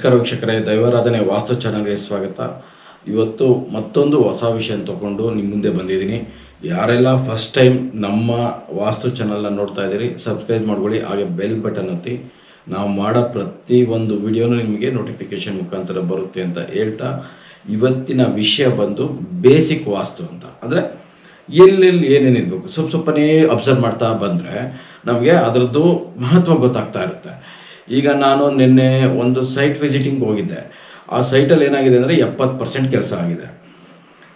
ನಮಸ್ಕಾರ ವೀಕ್ಷಕರೇ, ದೈವಾರಾಧನೆ ವಾಸ್ತು ಚಾನಲ್ಗೆ ಸ್ವಾಗತ. ಇವತ್ತು ಮತ್ತೊಂದು ಹೊಸ ವಿಷಯ ತಗೊಂಡು ನಿಮ್ಮ ಮುಂದೆ ಬಂದಿದ್ದೀನಿ. ಯಾರೆಲ್ಲ ಫಸ್ಟ್ ಟೈಮ್ ನಮ್ಮ ವಾಸ್ತು ಚಾನಲ್ನ ನೋಡ್ತಾ ಇದ್ದೀರಿ ಸಬ್ಸ್ಕ್ರೈಬ್ ಮಾಡ್ಕೊಳ್ಳಿ, ಹಾಗೆ ಬೆಲ್ ಬಟನ್ ಒತ್ತಿ ನಾವು ಮಾಡೋ ಪ್ರತಿ ಒಂದು ವಿಡಿಯೋನು ನಿಮಗೆ ನೋಟಿಫಿಕೇಶನ್ ಮುಖಾಂತರ ಬರುತ್ತೆ ಅಂತ ಹೇಳ್ತಾ, ಇವತ್ತಿನ ವಿಷಯ ಬಂದು ಬೇಸಿಕ್ ವಾಸ್ತು ಅಂತ. ಅಂದರೆ ಎಲ್ಲೆಲ್ಲಿ ಏನೇನಿರ್ಬೇಕು ಸ್ವಲ್ಪ ಸ್ವಲ್ಪನೇ ಅಬ್ಸರ್ವ್ ಮಾಡ್ತಾ ಬಂದರೆ ನಮಗೆ ಅದರದ್ದು ಮಹತ್ವ ಗೊತ್ತಾಗ್ತಾ ಇರುತ್ತೆ. ಈಗ ನಾನು ನಿನ್ನೆ ಒಂದು ಸೈಟ್ ವಿಸಿಟಿಂಗ್ ಹೋಗಿದ್ದೆ. ಆ ಸೈಟಲ್ಲಿ ಏನಾಗಿದೆ ಅಂದರೆ ಎಪ್ಪತ್ತು ಪರ್ಸೆಂಟ್ ಕೆಲಸ ಆಗಿದೆ.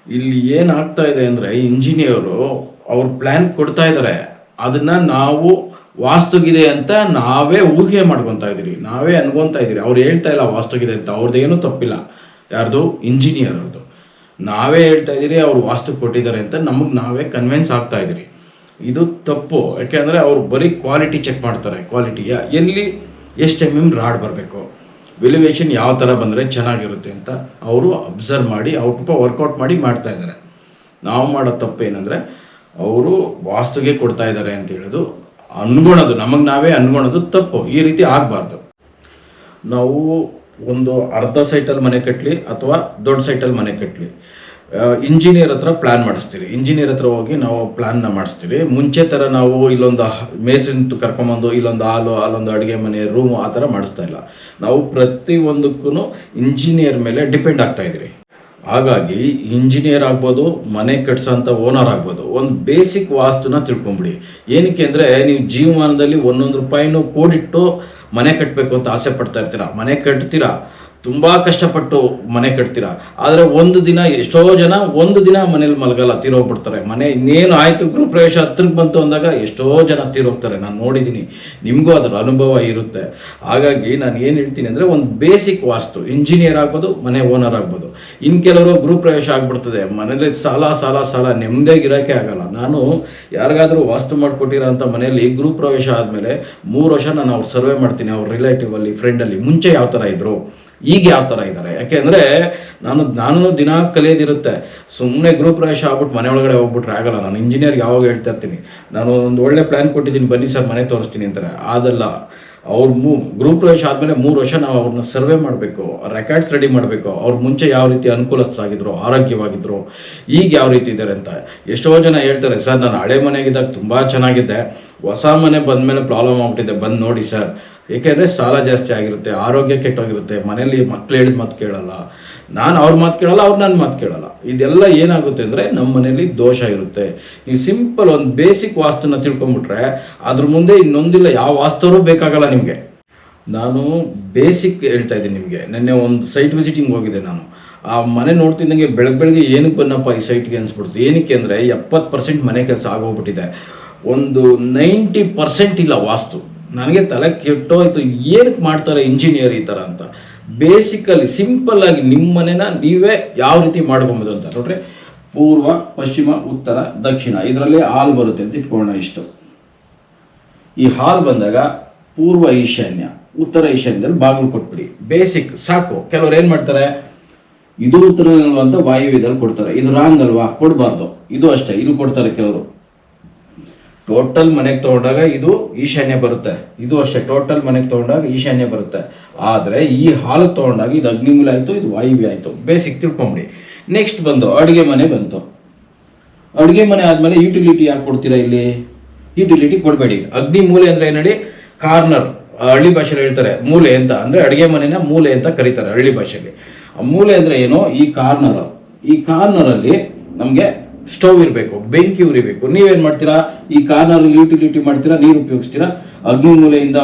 ಇಲ್ಲಿ ಏನಾಗ್ತಾ ಇದೆ ಅಂದರೆ ಇಂಜಿನಿಯರು ಅವ್ರ ಪ್ಲ್ಯಾನ್ ಕೊಡ್ತಾ ಇದ್ದಾರೆ ಅದನ್ನು ನಾವು ವಾಸ್ತುಗಿದೆ ಅಂತ ನಾವೇ ಊಹೆ ಮಾಡ್ಕೊತಾ ಇದ್ದೀರಿ. ನಾವೇ ಅನ್ಕೊತಾ ಇದ್ದೀರಿ. ಅವ್ರು ಹೇಳ್ತಾ ಇಲ್ಲ ವಾಸ್ತುಗಿದೆ ಅಂತ. ಅವ್ರದ್ದೇನು ತಪ್ಪಿಲ್ಲ. ಯಾರ್ದು? ಇಂಜಿನಿಯರ್ ಅವ್ರದ್ದು ನಾವೇ ಹೇಳ್ತಾ ಇದ್ದೀರಿ, ಅವ್ರು ವಾಸ್ತು ಕೊಟ್ಟಿದ್ದಾರೆ ಅಂತ ನಮಗೆ ನಾವೇ ಕನ್ವಿನ್ಸ್ ಆಗ್ತಾ ಇದ್ದೀರಿ. ಇದು ತಪ್ಪು. ಯಾಕೆಂದರೆ ಅವ್ರು ಬರೀ ಕ್ವಾಲಿಟಿ ಚೆಕ್ ಮಾಡ್ತಾರೆ. ಕ್ವಾಲಿಟಿಯ ಎಲ್ಲಿ ಎಷ್ಟು ಎಂ ಎಂ ರಾಡ್ ಬರಬೇಕು? ವೆಲ್ಯುವೇಷನ್ ಯಾವ ಥರ ಬಂದರೆ ಚೆನ್ನಾಗಿರುತ್ತೆ ಅಂತ ಅವರು ಅಬ್ಸರ್ವ್ ಮಾಡಿ ಅವ್ರ ಪಾಪ ವರ್ಕೌಟ್ ಮಾಡಿ ಮಾಡ್ತಾ ಇದ್ದಾರೆ. ನಾವು ಮಾಡೋ ತಪ್ಪು ಏನಂದರೆ ಅವರು ವಾಸ್ತುಗೆ ಕೊಡ್ತಾ ಇದ್ದಾರೆ ಅಂತ ಹೇಳೋದು ಅನ್ಕೊಳೋದು ನಮಗೆ ನಾವೇ ಅನ್ಕೊಳೋದು ತಪ್ಪು, ಈ ರೀತಿ ಆಗಬಾರ್ದು. ನಾವು ಒಂದು ಅರ್ಧ ಸೈಟಲ್ಲಿ ಮನೆ ಕಟ್ಟಲಿ ಅಥವಾ ದೊಡ್ಡ ಸೈಟಲ್ಲಿ ಮನೆ ಕಟ್ಟಲಿ ಇಂಜಿನಿಯರ್ ಹತ್ರ ಪ್ಲಾನ್ ಮಾಡಿಸ್ತೀರಿ. ಇಂಜಿನಿಯರ್ ಹತ್ರ ಹೋಗಿ ನಾವು ಪ್ಲ್ಯಾನ್ನ ಮಾಡಿಸ್ತೀರಿ. ಮುಂಚೆ ಥರ ನಾವು ಇಲ್ಲೊಂದು ಮೇಸಿನ ಕರ್ಕೊಂಬಂದು ಇಲ್ಲೊಂದು ಹಾಲು, ಅಲ್ಲೊಂದು ಅಡುಗೆ ಮನೆ ರೂಮು ಆ ಥರ ಮಾಡಿಸ್ತಾ ಇಲ್ಲ. ನಾವು ಪ್ರತಿಯೊಂದಕ್ಕೂ ಇಂಜಿನಿಯರ್ ಮೇಲೆ ಡಿಪೆಂಡ್ ಆಗ್ತಾ ಇದ್ದೀರಿ. ಹಾಗಾಗಿ ಇಂಜಿನಿಯರ್ ಆಗ್ಬೋದು, ಮನೆ ಕಟ್ಸೋಂಥ ಓನರ್ ಆಗ್ಬೋದು, ಒಂದು ಬೇಸಿಕ್ ವಾಸ್ತುನ ತಿಳ್ಕೊಂಬಿಡಿ. ಏನಕ್ಕೆ ಅಂದರೆ ನೀವು ಜೀವಮಾನದಲ್ಲಿ ಒಂದೊಂದು ರೂಪಾಯಿನೂ ಕೂಡಿಟ್ಟು ಮನೆ ಕಟ್ಟಬೇಕು ಅಂತ ಆಸೆ ಪಡ್ತಾ ಇರ್ತೀರಾ. ಮನೆ ಕಟ್ತೀರಾ? ತುಂಬ ಕಷ್ಟಪಟ್ಟು ಮನೆ ಕಟ್ತೀರಾ? ಆದರೆ ಒಂದು ದಿನ ಎಷ್ಟೋ ಜನ ಒಂದು ದಿನ ಮನೇಲಿ ಮಲಗಲ್ಲ ತೀರೋಗ್ಬಿಡ್ತಾರೆ ಮನೆ ಇನ್ನೇನು ಆಯಿತು ಗೃಹ ಪ್ರವೇಶ ಹತ್ರಕ್ಕೆ ಬಂತು ಅಂದಾಗ ಎಷ್ಟೋ ಜನ ತೀರೋಗ್ತಾರೆ ನಾನು ನೋಡಿದ್ದೀನಿ ನಿಮಗೂ ಅದರ ಅನುಭವ ಇರುತ್ತೆ. ಹಾಗಾಗಿ ನಾನು ಏನು ಹೇಳ್ತೀನಿ ಅಂದರೆ ಒಂದು ಬೇಸಿಕ್ ವಾಸ್ತು. ಇಂಜಿನಿಯರ್ ಆಗ್ಬೋದು, ಮನೆ ಓನರ್ ಆಗ್ಬೋದು. ಇನ್ನು ಕೆಲವರು ಗೃಹ ಪ್ರವೇಶ ಆಗ್ಬಿಡ್ತದೆ. ಮನೇಲಿ ಸಾಲ ಸಾಲ ಸಾಲ ನೆಮ್ಮದಿಯಾಗಿರೋಕ್ಕೆ ಆಗಲ್ಲ. ನಾನು ಯಾರಿಗಾದರೂ ವಾಸ್ತು ಮಾಡಿಕೊಟ್ಟಿರೋ ಅಂಥ ಮನೆಯಲ್ಲಿ ಗೃಹ ಪ್ರವೇಶ ಆದಮೇಲೆ ಮೂರು ವರ್ಷ ನಾನು ಅವ್ರು ಸರ್ವೆ ಮಾಡ್ತೀನಿ. ಅವ್ರ ರಿಲೇಟಿವ್ ಅಲ್ಲಿ ಫ್ರೆಂಡಲ್ಲಿ ಮುಂಚೆ ಯಾವ ಥರ ಇದ್ರು? ಈಗ ಯಾವ ಥರ ಇದ್ದಾರೆ ಯಾಕೆಂದರೆ ನಾನು ನಾನು ದಿನ ಕಲಿಯೋದಿರುತ್ತೆ ಸುಮ್ಮನೆ ಗ್ರೂಪ್ ಪ್ರವೇಶ ಆಗ್ಬಿಟ್ಟು ಮನೆ ಒಳಗಡೆ ಹೋಗ್ಬಿಟ್ರೆ ಆಗಲ್ಲ. ನಾನು ಇಂಜಿನಿಯರ್ಗೆ ಯಾವಾಗ ಹೇಳ್ತಾ ಇರ್ತೀನಿ? ನಾನು ಒಂದು ಒಳ್ಳೆ ಪ್ಲ್ಯಾನ್ ಕೊಟ್ಟಿದ್ದೀನಿ. ಬನ್ನಿ ಸರ್, ಮನೆ ತೋರಿಸ್ತೀನಿ ಅಂತಾರೆ. ಅದಲ್ಲ ಅವ್ರು ಮೂ ಗ್ರೂಪ್ ಪ್ರವೇಶ ಆದಮೇಲೆ ಮೂರು ವರ್ಷ ನಾವು ಅವ್ರನ್ನ ಸರ್ವೆ ಮಾಡಬೇಕು ರೆಕಾರ್ಡ್ಸ್ ರೆಡಿ ಮಾಡಬೇಕು. ಅವ್ರ ಮುಂಚೆ ಯಾವ ರೀತಿ ಅನುಕೂಲಸ್ಥರಾಗಿದ್ರು, ಆರೋಗ್ಯವಾಗಿದ್ರು, ಈಗ ಯಾವ ರೀತಿ ಇದ್ದಾರೆ ಅಂತ. ಎಷ್ಟೋ ಜನ ಹೇಳ್ತಾರೆ, ಸರ್, ನಾನು ಹಳೆ ಮನೆಗಿದ್ದಾಗ ತುಂಬ ಚೆನ್ನಾಗಿದ್ದೆ. ಹೊಸ ಮನೆ ಬಂದಮೇಲೆ ಪ್ರಾಬ್ಲಮ್ ಆಗ್ಬಿಟ್ಟಿದೆ. ಬಂದು ನೋಡಿ ಸರ್. ಏಕೆಂದರೆ ಸಾಲ ಜಾಸ್ತಿ ಆಗಿರುತ್ತೆ, ಆರೋಗ್ಯ ಕೆಟ್ಟೋಗಿರುತ್ತೆ ಮನೇಲಿ ಮಕ್ಳು ಹೇಳಿದ ಮಾತು ಕೇಳಲ್ಲ. ನಾನು ಅವ್ರ ಮಾತು ಕೇಳಲ್ಲ, ಅವ್ರು ನನ್ನ ಮಾತು ಕೇಳಲ್ಲ. ಇದೆಲ್ಲ ಏನಾಗುತ್ತೆ ಅಂದರೆ ನಮ್ಮ ಮನೇಲಿ ದೋಷ ಇರುತ್ತೆ. ನೀವು ಸಿಂಪಲ್ ಒಂದು ಬೇಸಿಕ್ ವಾಸ್ತುನ ತಿಳ್ಕೊಂಬಿಟ್ರೆ ಅದ್ರ ಮುಂದೆ ಇನ್ನೊಂದಿಲ್ಲ ಯಾವ ವಾಸ್ತವರೂ ಬೇಕಾಗಲ್ಲ ನಿಮಗೆ. ನಾನು ಬೇಸಿಕ್ ಹೇಳ್ತಾ ಇದ್ದೀನಿ ನಿಮಗೆ. ನಿನ್ನೆ ಒಂದು ಸೈಟ್ ವಿಸಿಟಿಂಗ್ ಹೋಗಿದ್ದೆ ನಾನು. ಆ ಮನೆ ನೋಡ್ತಿದ್ದಂಗೆ ಬೆಳಗ್ಗೆ ಬೆಳಗ್ಗೆ ಏನಕ್ಕೆ ಬನ್ನಪ್ಪ ಈ ಸೈಟ್ಗೆ ಅನಿಸ್ಬಿಡ್ತು? ಏನಕ್ಕೆ ಅಂದರೆ ಎಪ್ಪತ್ತು ಪರ್ಸೆಂಟ್ ಮನೆ ಕೆಲಸ ಆಗೋಗ್ಬಿಟ್ಟಿದೆ. ಒಂದು ನೈಂಟಿ ಪರ್ಸೆಂಟ್ ಇಲ್ಲ ವಾಸ್ತು. ನನಗೆ ತಲೆ ಕೆಟ್ಟೋಯ್ತು. ಏನಕ್ಕೆ ಮಾಡ್ತಾರೆ ಇಂಜಿನಿಯರ್ ಈ ಥರ ಅಂತ? ಬೇಸಿಕಲಿ ಸಿಂಪಲ್ ಆಗಿ ನಿಮ್ಮ ಮನೆನ ನೀವೇ ಯಾವ ರೀತಿ ಮಾಡ್ಕೊಬೋದು ಅಂತ. ನೋಡ್ರಿ, ಪೂರ್ವ, ಪಶ್ಚಿಮ, ಉತ್ತರ, ದಕ್ಷಿಣ. ಇದರಲ್ಲಿ ಹಾಲ್ ಬರುತ್ತೆ ಅಂತ ಇಟ್ಕೊಳ್ಳೋಣ ಇಷ್ಟು. ಈ ಹಾಲ್ ಬಂದಾಗ ಪೂರ್ವ ಈಶಾನ್ಯ, ಉತ್ತರ ಈಶಾನ್ಯದಲ್ಲಿ ಬಾಗಿಲು ಕೊಟ್ಬಿಡಿ. ಬೇಸಿಕ್ ಸಾಕು. ಕೆಲವ್ರು ಏನು ಮಾಡ್ತಾರೆ? ಇದು ಉತ್ತರ ಅಂತ ವಾಯುವಿದಲ್ಲಿ ಕೊಡ್ತಾರೆ. ಇದು ರಾಂಗ್ ಅಲ್ವಾ? ಕೊಡಬಾರ್ದು. ಇದು ಅಷ್ಟೇ. ಇದು ಕೊಡ್ತಾರೆ ಕೆಲವರು. ಟೋಟಲ್ ಮನೆಗೆ ತಗೊಂಡಾಗ ಇದು ಈಶಾನ್ಯ ಬರುತ್ತೆ. ಇದು ಅಷ್ಟೇ ಟೋಟಲ್ ಮನೆಗೆ ತಗೊಂಡಾಗ ಈಶಾನ್ಯ ಬರುತ್ತೆ. ಆದರೆ ಈ ಹಾಲು ತಗೊಂಡಾಗ ಇದು ಅಗ್ನಿಮೂಲ ಆಯಿತು, ಇದು ವಾಯುವ್ಯ ಆಯಿತು. ಬೇಸಿಕ್ ತಿಳ್ಕೊಂಬಿಡಿ. ನೆಕ್ಸ್ಟ್ ಬಂದು ಅಡುಗೆ ಮನೆ ಬಂತು. ಅಡುಗೆ ಮನೆ ಆದಮೇಲೆ ಯುಟಿಲಿಟಿ ಯಾಕೆ ಕೊಡ್ತೀರಾ ಇಲ್ಲಿ? ಯುಟಿಲಿಟಿ ಕೊಡಬೇಡಿ. ಅಗ್ನಿ ಮೂಲೆ ಅಂದರೆ ಏನು ಹೇಳಿ ಕಾರ್ನರ್ ಹಳ್ಳಿ ಭಾಷೆಯಲ್ಲಿ ಹೇಳ್ತಾರೆ, ಮೂಲೆ ಅಂತ. ಅಂದರೆ ಅಡುಗೆ ಮನೆನ ಮೂಲೆ ಅಂತ ಕರೀತಾರೆ ಹಳ್ಳಿ ಆ ಮೂಲೆ ಅಂದರೆ ಏನು? ಈ ಕಾರ್ನರ್ ಈ ಕಾರ್ನರಲ್ಲಿ ನಮಗೆ ಸ್ಟವ್ ಇರಬೇಕು, ಬೆಂಕಿ ಉರಿಬೇಕು. ನೀವೇನು ಮಾಡ್ತೀರಾ? ಈ ಕಾರ್ನರ್ ಯುಟಿಲಿಟಿ ಮಾಡ್ತೀರಾ, ನೀರು ಉಪಯೋಗಿಸ್ತೀರಾ? ಅಗ್ನಿ ಮೂಲೆಯಿಂದ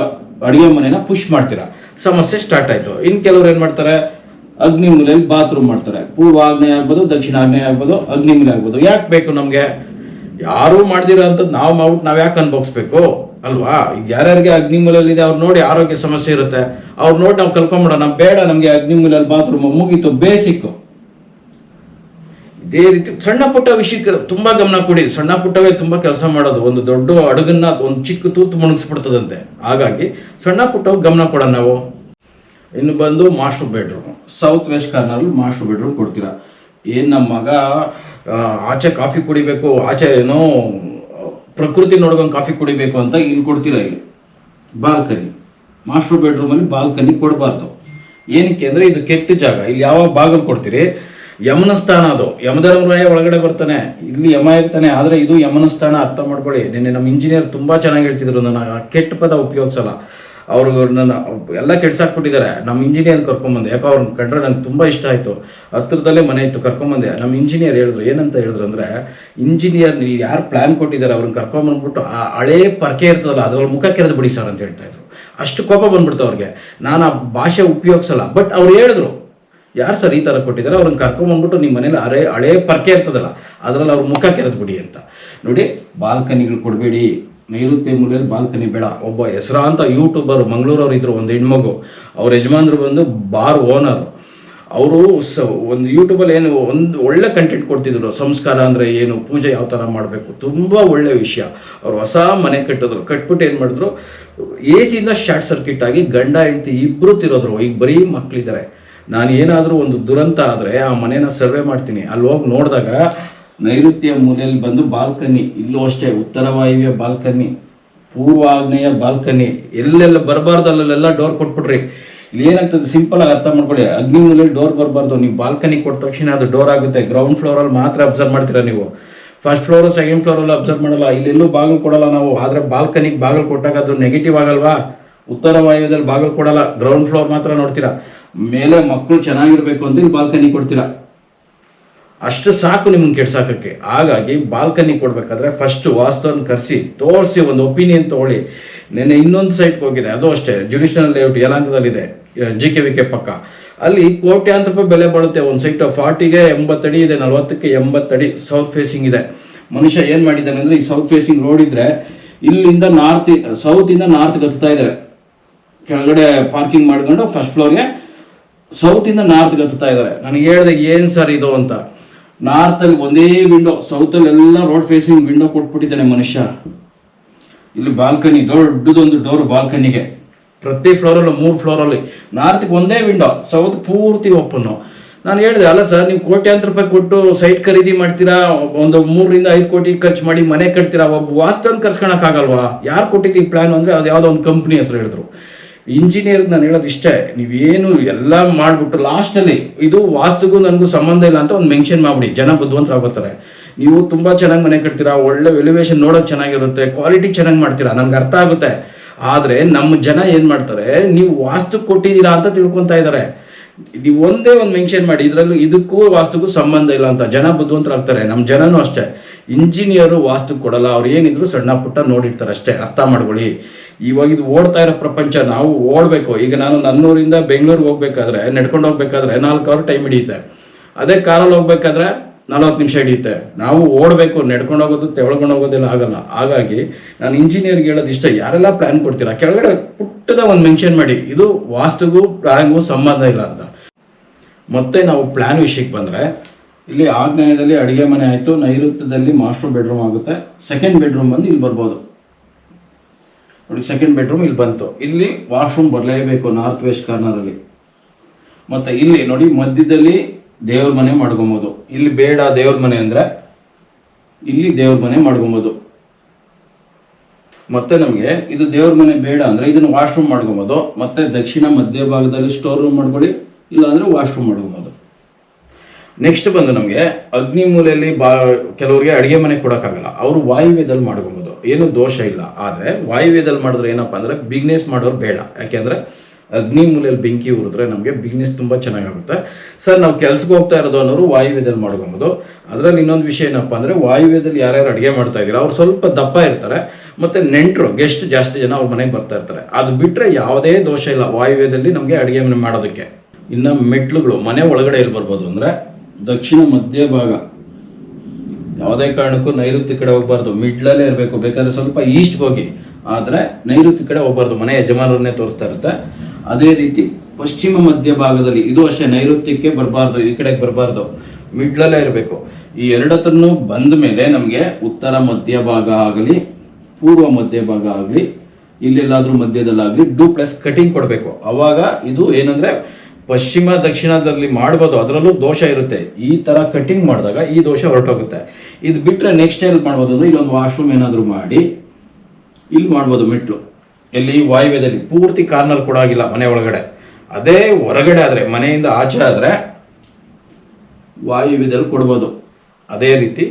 ಅಡುಗೆ ಮನೆನ ಪುಷ್ ಮಾಡ್ತೀರಾ? ಸಮಸ್ಯೆ ಸ್ಟಾರ್ಟ್ ಆಯಿತು. ಇನ್ನು ಕೆಲವರು ಏನು ಮಾಡ್ತಾರೆ? ಅಗ್ನಿ ಮೂಲೆಯಲ್ಲಿ ಬಾತ್ರೂಮ್ ಮಾಡ್ತಾರೆ. ಪೂರ್ವ ಆಗ್ನೇಯ ಆಗ್ಬೋದು ದಕ್ಷಿಣ ಆಗ್ನೇಯ ಆಗ್ಬೋದು ಅಗ್ನಿ ಮೂಲೆ ಆಗ್ಬೋದು. ಯಾಕೆ ಬೇಕು ನಮಗೆ? ಯಾರೂ ಮಾಡ್ದಿರೋ ಅಂಥದ್ದು ನಾವು ಮಾಡ್ಬಿಟ್ಟು ನಾವು ಯಾಕೆ ಅನ್ಭೋಗಿಸ್ಬೇಕು ಅಲ್ವಾ? ಈಗ ಯಾರ್ಯಾರಿಗೆ ಅಗ್ನಿ ಮೂಲೆಯಲ್ಲಿದೆ ಅವ್ರು ನೋಡಿ ಆರೋಗ್ಯ ಸಮಸ್ಯೆ ಇರುತ್ತೆ. ಅವ್ರು ನೋಡಿ ನಾವು ಕಲ್ಕೊಂಬಿಡೋಣ ಬೇಡ ನಮಗೆ ಅಗ್ನಿ ಮೂಲೆಯಲ್ಲಿ ಬಾತ್ರೂಮ್ ಮುಗೀತು, ಬೇಸಿಕ್ಕು. ಇದೇ ರೀತಿ ಸಣ್ಣ ಪುಟ್ಟ ವಿಷಯಕ್ಕೆ ತುಂಬಾ ಗಮನ ಕೊಡಿ. ಸಣ್ಣ ಪುಟ್ಟವೇ ತುಂಬಾ ಕೆಲಸ ಮಾಡೋದು. ಒಂದು ದೊಡ್ಡ ಅಡುಗನ್ನ ಒಂದು ಚಿಕ್ಕ ತೂತು ಮುಣಗಿಸ್ಬಿಡ್ತದಂತೆ. ಹಾಗಾಗಿ ಸಣ್ಣ ಪುಟ್ಟವು ಗಮನ ಕೊಡೋಣ ನಾವು. ಇನ್ನು ಬಂದು master bedroom south west corner master bedroom ಕೊಡ್ತೀರಾ. ಏನು ನಮ್ಮ ಮಗ ಆಚೆ ಕಾಫಿ ಕುಡಿಬೇಕು, ಆಚೆ ಏನೋ ಪ್ರಕೃತಿ ನೋಡ್ಕೊಂಡು ಕಾಫಿ ಕುಡಿಬೇಕು ಅಂತ ಇಲ್ಲಿ ಕೊಡ್ತೀರಾ ಇಲ್ಲಿ. ಬಾಲ್ಕನಿ ಮಾಸ್ಟರ್ ಬೆಡ್ರೂಮಲ್ಲಿ ಬಾಲ್ಕನಿ ಕೊಡಬಾರ್ದು. ಏನಕ್ಕೆ ಅಂದ್ರೆ ಇದು ಕೆಟ್ಟ ಜಾಗ. ಇಲ್ಲಿ ಯಾವ ಬಾಗಿಲು ಕೊಡ್ತೀರಿ? ಯಮನ ಸ್ಥಾನ ಅದು. ಯಮಧರ್ಮರಾಯ ಒಳಗಡೆ ಬರ್ತಾನೆ. ಇಲ್ಲಿ ಯಮ ಇರ್ತಾನೆ. ಆದ್ರೆ ಇದು ಯಮನ ಸ್ಥಾನ ಅರ್ಥ ಮಾಡ್ಕೊಳ್ಳಿ. ನಿನ್ನೆ ನಮ್ಮ ಇಂಜಿನಿಯರ್ ತುಂಬಾ ಚೆನ್ನಾಗಿ ಹೇಳ್ತಿದ್ರು. ನಾನು ಕೆಟ್ಟ ಪದ ಉಪಯೋಗಿಸಲ್ಲ. ಅವರು ನನ್ನ ಎಲ್ಲ ಕೆಡ್ಸಾಕ್ಬಿಟ್ಟಿದ್ದಾರೆ. ನಮ್ಮ ಇಂಜಿನಿಯರ್ ಕರ್ಕೊಂಬಂದೆ. ಯಾಕೋ ಅವ್ರನ್ನ ಕಂಡ್ರೆ ನಂಗೆ ತುಂಬ ಇಷ್ಟ ಆಯಿತು. ಹತ್ರದಲ್ಲೇ ಮನೆ ಇತ್ತು, ಕರ್ಕೊಂಬಂದೆ. ನಮ್ಮ ಇಂಜಿನಿಯರ್ ಹೇಳಿದ್ರು, ಏನಂತ ಹೇಳಿದ್ರು ಅಂದರೆ, ಇಂಜಿನಿಯರ್ ಯಾರು ಪ್ಲ್ಯಾನ್ ಕೊಟ್ಟಿದ್ದಾರೆ ಅವ್ರನ್ನ ಕರ್ಕೊಂಬಂದ್ಬಿಟ್ಟು, ಆ ಹಳೆ ಪರ್ಕೆ ಇರ್ತದಲ್ಲ ಅದ್ರಲ್ಲಿ ಮುಖ ಕೆರೆದು ಬಿಡಿ ಸರ್ ಅಂತ ಹೇಳ್ತಾ ಇದ್ರು. ಅಷ್ಟು ಕೋಪ ಬಂದ್ಬಿಡ್ತು ಅವ್ರಿಗೆ. ನಾನು ಆ ಭಾಷೆ ಉಪಯೋಗಿಸಲ್ಲ. ಬಟ್ ಅವ್ರು ಹೇಳಿದ್ರು ಯಾರು ಸರ್ ಈ ಥರ ಕೊಟ್ಟಿದ್ದಾರೆ? ಅವ್ರನ್ನ ಕರ್ಕೊಂಬಂದ್ಬಿಟ್ಟು ನಿಮ್ಮ ಮನೇಲಿ ಹಳೆ ಹಳೇ ಪರ್ಕೆ ಇರ್ತದಲ್ಲ ಅದರಲ್ಲಿ ಅವ್ರ ಮುಖ ಕೆರೆದು ಬಿಡಿ ಅಂತ. ನೋಡಿ, ಬಾಲ್ಕನಿಗಳು ಕೊಡಬೇಡಿ. ನೈಋತ್ಯ ಮೂಲೆಯಲ್ಲಿ ಬಾಲ್ಕನಿ ಬೇಡ. ಒಬ್ಬ ಹೆಸರಾಂತ ಯೂಟ್ಯೂಬರ್, ಮಂಗಳೂರವ್ರು ಇದ್ರು, ಒಂದು ಹೆಣ್ಮಗು. ಅವ್ರ ಯಜಮಾನ್ರು ಬಂದು ಬಾರ್ ಓನರ್. ಅವರು ಸ, ಒಂದು ಯೂಟ್ಯೂಬಲ್ಲಿ ಏನು, ಒಂದು ಒಳ್ಳೆ ಕಂಟೆಂಟ್ ಕೊಡ್ತಿದ್ರು. ಸಂಸ್ಕಾರ ಅಂದರೆ ಏನು, ಪೂಜೆ ಯಾವ ಥರ ಮಾಡಬೇಕು? ತುಂಬ ಒಳ್ಳೆಯ ವಿಷಯ. ಅವ್ರು ಹೊಸ ಮನೆ ಕಟ್ಟಿದ್ರು. ಕಟ್ಬಿಟ್ಟು ಏನು ಮಾಡಿದ್ರು, ಎ ಸಿಯಿಂದ ಶಾರ್ಟ್ ಸರ್ಕ್ಯೂಟ್ ಆಗಿ ಗಂಡ, ಹೆಂಡತಿ ಇಬ್ಬರು ತಿರೋದ್ರು. ಈಗ ಬರೀ ಮಕ್ಕಳಿದ್ದಾರೆ ನಾನು ಏನಾದರೂ ಒಂದು ದುರಂತ ಆದರೆ ಆ ಮನೇನ ಸರ್ವೆ ಮಾಡ್ತೀನಿ. ಅಲ್ಲಿ ಹೋಗಿ ನೋಡಿದಾಗ ನೈಋತ್ಯ ಮೂಲೆಯಲ್ಲಿ ಬಂದು ಬಾಲ್ಕನಿ. ಇಲ್ಲೂ ಅಷ್ಟೇ, ಉತ್ತರ ವಾಯುವ್ಯ ಬಾಲ್ಕನಿ, ಪೂರ್ವ ಆಗ್ನೇಯ ಬಾಲ್ಕನಿ. ಎಲ್ಲೆಲ್ಲ ಬರಬಾರ್ದು, ಅಲ್ಲೆಲ್ಲ ಡೋರ್ ಕೊಟ್ಬಿಟ್ರಿ ಇಲ್ಲಿ ಏನಾಗ್ತದೆ, ಸಿಂಪಲ್ ಆಗಿ ಅರ್ಥ ಮಾಡ್ಕೊಳ್ಳಿ. ಅಗ್ನಿ ಮೂಲೆಯಲ್ಲಿ ಡೋರ್ ಬರಬಾರ್ದು. ನೀವು ಬಾಲ್ಕನಿ ಕೊಟ್ಟ ತಕ್ಷಣ ಅದು ಡೋರ್ ಆಗುತ್ತೆ. ಗ್ರೌಂಡ್ ಫ್ಲೋರಲ್ಲಿ ಮಾತ್ರ ಅಬ್ಸರ್ವ್ ಮಾಡ್ತೀರಾ ನೀವು? ಫಸ್ಟ್ ಫ್ಲೋರ್, ಸೆಕೆಂಡ್ ಫ್ಲೋರಲ್ಲಿ ಅಬ್ಸರ್ವ್ ಮಾಡಲ್ಲ. ಇಲ್ಲೆಲ್ಲೂ ಬಾಗಿಲು ಕೊಡಲ್ಲ ನಾವು. ಆದ್ರೆ ಬಾಲ್ಕನಿಗೆ ಬಾಗಿಲು ಕೊಟ್ಟಾಗ ಅದು ನೆಗೆಟಿವ್ ಆಗಲ್ವಾ? ಉತ್ತರ ವಾಯುವ್ಯದಲ್ಲಿ ಬಾಗಿಲು ಕೊಡಲ್ಲ. ಗ್ರೌಂಡ್ ಫ್ಲೋರ್ ಮಾತ್ರ ನೋಡ್ತೀರಾ? ಮೇಲೆ ಮಕ್ಕಳು ಚೆನ್ನಾಗಿರ್ಬೇಕು ಅಂತ ನೀವು ಬಾಲ್ಕನಿ ಕೊಡ್ತೀರಾ? ಅಷ್ಟು ಸಾಕು ನಿಮ್ಗೆ ಕೆಡ್ಸಾಕಕ್ಕೆ. ಹಾಗಾಗಿ ಬಾಲ್ಕನಿ ಕೊಡ್ಬೇಕಾದ್ರೆ ಫಸ್ಟ್ ವಾಸ್ತವನ್ನ ಕರೆಸಿ, ತೋರಿಸಿ ಒಂದು ಒಪಿನಿಯನ್ ತಗೊಳ್ಳಿ. ನೆನ್ನೆ ಇನ್ನೊಂದು ಸೈಟ್ಗೆ ಹೋಗಿದೆ ಅದು ಅಷ್ಟೇ ಜುಡಿಷಿಯಲ್ ಲೇಔಟ್ ಯಲಾಂಕದಲ್ಲಿದೆ ಜಿ ಕೆ ವಿ ಕೆ ಪಕ್ಕ. ಅಲ್ಲಿ ಕೋಟ್ಯಾಂತರ ರೂಪಾಯಿ ಬೆಲೆ ಬಾಳುತ್ತೆ, ಒಂದು ಸೈಟ್ ಫಾರ್ಟಿಗೆ ಎಂಬತ್ತಡಿ ಇದೆ, ನಲವತ್ತಕ್ಕೆ ಎಂಬತ್ತಡಿ ಸೌತ್ ಫೇಸಿಂಗ್ ಇದೆ. ಮನುಷ್ಯ ಏನು ಮಾಡಿದ್ದಾನೆ ಅಂದರೆ, ಈ ಸೌತ್ ಫೇಸಿಂಗ್ ರೋಡ್ ಇದ್ರೆ, ಇಲ್ಲಿಂದ ನಾರ್ತ್ ಸೌತಿಂದ ನಾರ್ತ್ ಹತ್ತಾ ಇದ್ದಾರೆ. ಕೆಳಗಡೆ ಪಾರ್ಕಿಂಗ್ ಮಾಡ್ಕೊಂಡು ಫಸ್ಟ್ ಫ್ಲೋರ್ಗೆ ಸೌತಿಂದ ನಾರ್ತ್ಗೆ ಹತ್ತಾ ಇದ್ದಾರೆ ನನಗೆ ಹೇಳಿದೆ ಏನು ಸರ್ ಇದು ಅಂತ. ನಾರ್ತಲ್ಲಿ ಒಂದೇ ವಿಂಡೋ ಸೌತಲ್ಲಿ ಎಲ್ಲ ರೋಡ್ ಫೇಸಿಂಗ್ ವಿಂಡೋ ಕೊಟ್ಬಿಟ್ಟಿದ್ದಾನೆ ಮನುಷ್ಯ. ಇಲ್ಲಿ ಬಾಲ್ಕನಿ ದೊಡ್ಡದೊಂದು ಡೋರ್ ಬಾಲ್ಕನಿಗೆ ಪ್ರತಿ ಫ್ಲೋರಲ್ಲೂ ಮೂರು ಫ್ಲೋರಲ್ಲಿ ನಾರ್ತ್ಗೆ ಒಂದೇ ವಿಂಡೋ ಸೌತ್ ಪೂರ್ತಿ ಓಪನ್ನು ನಾನು ಹೇಳಿದೆ, ಅಲ್ಲ ಸರ್, ನೀವು ಕೋಟ್ಯಾಂತರ ರೂಪಾಯಿ ಕೊಟ್ಟು ಸೈಟ್ ಖರೀದಿ ಮಾಡ್ತೀರಾ? ಒಂದು ಮೂರರಿಂದ ಐದು ಕೋಟಿ ಖರ್ಚು ಮಾಡಿ ಮನೆ ಕಟ್ತೀರಾ? ಒಬ್ಬ ವಾಸ್ತವನ್ ಕರ್ಸ್ಕೊಳಕ್ಕಾಗಲ್ವಾ? ಯಾರು ಕೊಟ್ಟಿದ್ದೀವಿ ಪ್ಲಾನ್ ಅಂದರೆ ಅದು ಯಾವುದೋ ಒಂದು ಕಂಪ್ನಿ ಹೆಸರು ಹೇಳಿದ್ರು. ಇಂಜಿನಿಯರ್ ನಾನು ಹೇಳೋದು ಇಷ್ಟೇ, ನೀವೇನು ಎಲ್ಲ ಮಾಡಿಬಿಟ್ಟು ಲಾಸ್ಟಲ್ಲಿ ಇದು ವಾಸ್ತುಗೂ ನನಗೂ ಸಂಬಂಧ ಇಲ್ಲ ಅಂತ ಒಂದು ಮೆನ್ಷನ್ ಮಾಡ್ಬಿಡಿ. ಜನ ಬುದ್ಧಿವಂತರಾಗ್ತಾರೆ ನೀವು ತುಂಬ ಚೆನ್ನಾಗಿ ಮನೆ ಕಟ್ತೀರಾ, ಒಳ್ಳೆ ಎಲಿವೇಶನ್ ನೋಡೋಕೆ ಚೆನ್ನಾಗಿರುತ್ತೆ ಕ್ವಾಲಿಟಿ ಚೆನ್ನಾಗಿ ಮಾಡ್ತೀರಾ, ನನಗೆ ಅರ್ಥ ಆಗುತ್ತೆ. ಆದರೆ ನಮ್ಮ ಜನ ಏನು ಮಾಡ್ತಾರೆ, ನೀವು ವಾಸ್ತು ಕೊಟ್ಟಿದ್ದೀರಾ ಅಂತ ತಿಳ್ಕೊತಾ ಇದ್ದಾರೆ. ನೀವು ಒಂದೇ ಒಂದು ಮೆನ್ಷನ್ ಮಾಡಿ, ಇದರಲ್ಲೂ ಇದಕ್ಕೂ ವಾಸ್ತುಗೂ ಸಂಬಂಧ ಇಲ್ಲ ಅಂತ. ಜನ ಬುದ್ಧಿವಂತರಾಗ್ತಾರೆ ನಮ್ಮ ಜನನೂ ಅಷ್ಟೇ. ಇಂಜಿನಿಯರು ವಾಸ್ತು ಕೊಡಲ್ಲ, ಅವ್ರು ಏನಿದ್ರು ಸಣ್ಣ ಪುಟ್ಟ ನೋಡಿರ್ತಾರೆ ಅಷ್ಟೇ. ಅರ್ಥ ಮಾಡ್ಕೊಳ್ಳಿ. ಇವಾಗ ಇದು ಓಡ್ತಾ ಇರೋ ಪ್ರಪಂಚ, ನಾವು ಓಡಬೇಕು. ಈಗ ನಾನು ನನ್ನೂರಿಂದ ಬೆಂಗಳೂರಿಗೆ ಹೋಗ್ಬೇಕಾದ್ರೆ, ನಡ್ಕೊಂಡು ಹೋಗ್ಬೇಕಾದ್ರೆ ನಾಲ್ಕು ಅವರ್ ಟೈಮ್ ಹಿಡಿಯುತ್ತೆ. ಅದೇ ಕಾರಲ್ಲಿ ಹೋಗ್ಬೇಕಾದ್ರೆ ನಲವತ್ತು ನಿಮಿಷ ಹಿಡಿಯುತ್ತೆ. ನಾವು ಓಡಬೇಕು, ನಡ್ಕೊಂಡು ಹೋಗೋದು ತೆಳ್ಕೊಂಡು ಹೋಗೋದೆಲ್ಲ ಆಗಲ್ಲ. ಹಾಗಾಗಿ ನಾನು ಇಂಜಿನಿಯರ್ಗೆ ಹೇಳೋದು ಇಷ್ಟ, ಯಾರೆಲ್ಲ ಪ್ಲಾನ್ ಕೊಡ್ತೀರಾ? ಕೆಳಗಡೆ ಪುಟ್ಟದ ಒಂದು ಮೆನ್ಷನ್ ಮಾಡಿ. ಇದು ವಾಸ್ತುಗೂ ಪ್ಲಾನ್ಗೂ ಸಂಬಂಧ ಇಲ್ಲ ಅಂತ. ಮತ್ತೆ ನಾವು ಪ್ಲಾನ್ ವಿಷಯಕ್ಕೆ ಬಂದರೆ, ಇಲ್ಲಿ ಆಗ್ನೇಯದಲ್ಲಿ ಅಡುಗೆ ಮನೆ ಆಯಿತು, ನೈಋತ್ಯದಲ್ಲಿ ಮಾಸ್ಟರ್ ಬೆಡ್ರೂಮ್ ಆಗುತ್ತೆ. ಸೆಕೆಂಡ್ ಬೆಡ್ರೂಮ್ ಬಂದು ಇಲ್ಲಿ ಬರ್ಬೋದು. ನೋಡಿ ಸೆಕೆಂಡ್ ಬೆಡ್ರೂಮ್ ಇಲ್ಲಿ ಬಂತು. ಇಲ್ಲಿ ವಾಶ್ರೂಮ್ ಬರಲೇಬೇಕು ನಾರ್ತ್ ವೆಸ್ಟ್ ಕಾರ್ನರಲ್ಲಿ ಮತ್ತು ಇಲ್ಲಿ ನೋಡಿ, ಮಧ್ಯದಲ್ಲಿ ದೇವ್ರ ಮನೆ ಮಾಡ್ಕೊಬೋದು. ಇಲ್ಲಿ ಬೇಡ ದೇವ್ರ ಮನೆ ಅಂದ್ರೆ ಇಲ್ಲಿ ದೇವ್ರ ಮನೆ ಮಾಡ್ಕೊಬೋದು. ಮತ್ತೆ ನಮಗೆ ಇದು ದೇವ್ರ ಮನೆ ಬೇಡ ಅಂದ್ರೆ ಇದನ್ನ ವಾಶ್ರೂಮ್ ಮಾಡ್ಕೊಬೋದು. ಮತ್ತೆ ದಕ್ಷಿಣ ಮಧ್ಯ ಭಾಗದಲ್ಲಿ ಸ್ಟೋರ್ ರೂಮ್ ಮಾಡ್ಕೊಳ್ಳಿ ಇಲ್ಲ ಅಂದ್ರೆ ವಾಶ್ರೂಮ್ ಮಾಡ್ಕೊಬೋದು. ನೆಕ್ಸ್ಟ್ ಬಂದು ನಮಗೆ ಅಗ್ನಿ ಮೂಲೆಯಲ್ಲಿ ಬಾ, ಕೆಲವರಿಗೆ ಅಡಿಗೆ ಮನೆ ಕೊಡೋಕ್ಕಾಗಲ್ಲ. ಅವರು ವಾಯುವ್ಯದಲ್ಲಿ ಮಾಡ್ಕೊಬೋದು. ಏನು ದೋಷ ಇಲ್ಲ. ಆದರೆ ವಾಯುವ್ಯದಲ್ಲಿ ಮಾಡಿದ್ರೆ ಏನಪ್ಪ ಅಂದರೆ ಬಿಗ್ನೆಸ್ ಮಾಡೋರು ಬೇಡ. ಯಾಕೆಂದರೆ ಅಗ್ನಿ ಮೂಲೆಯಲ್ಲಿ ಬೆಂಕಿ ಉರಿದ್ರೆ ನಮಗೆ ಬಿಸ್ನೆಸ್ ತುಂಬ ಚೆನ್ನಾಗಾಗುತ್ತೆ. ಸರ್, ನಾವು ಕೆಲ್ಸಕ್ಕೆ ಹೋಗ್ತಾ ಇರೋದು ಅನ್ನೋರು ವಾಯುವ್ಯದಲ್ಲಿ ಮಾಡ್ಕೊಬೋದು. ಅದರಲ್ಲಿ ಇನ್ನೊಂದು ವಿಷಯ ಏನಪ್ಪ ಅಂದರೆ ವಾಯುವ್ಯದಲ್ಲಿ ಯಾರ್ಯಾರು ಅಡುಗೆ ಮಾಡ್ತಾ ಇದ್ದೀರಾ, ಅವ್ರು ಸ್ವಲ್ಪ ದಪ್ಪ ಇರ್ತಾರೆ, ಮತ್ತು ನೆಂಟರು ಗೆಸ್ಟ್ ಜಾಸ್ತಿ ಜನ ಅವ್ರ ಮನೆಗೆ ಬರ್ತಾ ಇರ್ತಾರೆ. ಅದು ಬಿಟ್ಟರೆ ಯಾವುದೇ ದೋಷ ಇಲ್ಲ ವಾಯುವ್ಯದಲ್ಲಿ ನಮಗೆ ಅಡುಗೆ ಮನೆ ಮಾಡೋದಕ್ಕೆ. ಇನ್ನು ಮೆಟ್ಲುಗಳು ಮನೆ ಒಳಗಡೆ ಎಲ್ಲಿ ಬರ್ಬೋದು ಅಂದರೆ ದಕ್ಷಿಣ ಮಧ್ಯ ಭಾಗ. ಯಾವುದೇ ಕಾರಣಕ್ಕೂ ನೈಋತ್ಯ ಕಡೆ ಹೋಗಬಾರ್ದು. ಮಿಡ್ಲಲ್ಲೇ ಇರಬೇಕು. ಬೇಕಾದ್ರೆ ಸ್ವಲ್ಪ ಈಸ್ಟ್ ಹೋಗಿ ಆದರೆ ನೈಋತ್ಯ ಕಡೆ ಹೋಗ್ಬಾರ್ದು, ಮನೆ ಯಜಮಾನರನ್ನೇ ತೋರಿಸ್ತಾ ಇರುತ್ತೆ. ಅದೇ ರೀತಿ ಪಶ್ಚಿಮ ಮಧ್ಯ ಭಾಗದಲ್ಲಿ ಇದು ಅಷ್ಟೇ, ನೈಋತ್ಯಕ್ಕೆ ಬರಬಾರ್ದು, ಈ ಕಡೆಗೆ ಬರಬಾರ್ದು, ಮಿಡ್ಲಲ್ಲೇ ಇರಬೇಕು. ಈ ಎರಡತ್ತನ್ನು ಬಂದ ಮೇಲೆ ನಮಗೆ ಉತ್ತರ ಮಧ್ಯ ಭಾಗ ಆಗಲಿ, ಪೂರ್ವ ಮಧ್ಯ ಭಾಗ ಆಗಲಿ, ಇಲ್ಲೆಲ್ಲಾದ್ರೂ ಮಧ್ಯದಲ್ಲಾಗಲಿ ಡೂ ಪ್ಲಸ್ ಕಟಿಂಗ್ ಕೊಡಬೇಕು. ಅವಾಗ ಇದು ಏನಂದ್ರೆ ಪಶ್ಚಿಮ ದಕ್ಷಿಣದಲ್ಲಿ ಮಾಡ್ಬೋದು, ಅದರಲ್ಲೂ ದೋಷ ಇರುತ್ತೆ. ಈ ತರ ಕಟಿಂಗ್ ಮಾಡಿದಾಗ ಈ ದೋಷ ಹೊರಟೋಗುತ್ತೆ. ಇದು ಬಿಟ್ರೆ ನೆಕ್ಸ್ಟ್ ಏನ್ ಮಾಡ್ಬೋದು ಅಂದ್ರೆ ಇಲ್ಲೊಂದು ವಾಶ್ರೂಮ್ ಏನಾದರೂ ಮಾಡಿ ಇಲ್ಲಿ ಮಾಡ್ಬೋದು ಮೆಟ್ಲು. ಇಲ್ಲಿ ವಾಯುವ್ಯದಲ್ಲಿ ಪೂರ್ತಿ ಕಾರ್ನರ್ ಕೂಡ ಆಗಿಲ್ಲ ಮನೆ ಒಳಗಡೆ. ಅದೇ ಹೊರಗಡೆ ಆದರೆ, ಮನೆಯಿಂದ ಆಚೆ ಆದರೆ ವಾಯುವ್ಯದಲ್ಲಿ ಕೊಡ್ಬೋದು. ಅದೇ ರೀತಿ